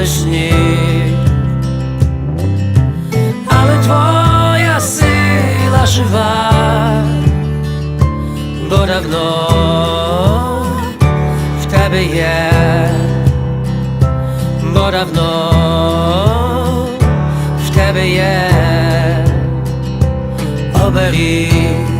паде але твоя сила жива, бо давно в тебе є. Бо давно в тебе є. Оберіг.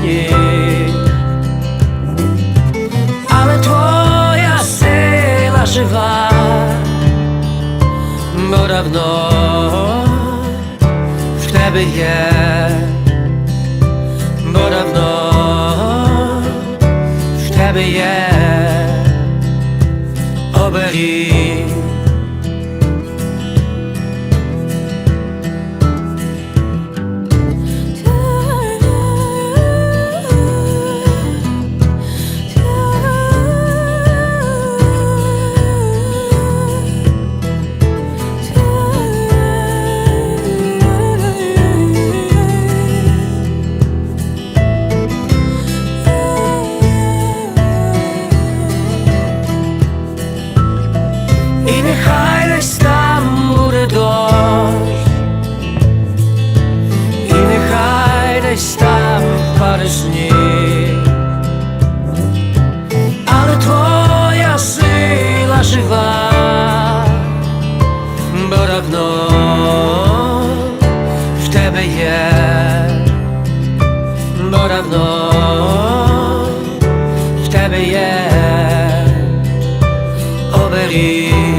сніг, але твоя сила жива, бо давно в тебе є бо давно в тебе є оберіг. bo dawno w tebie je Oberyn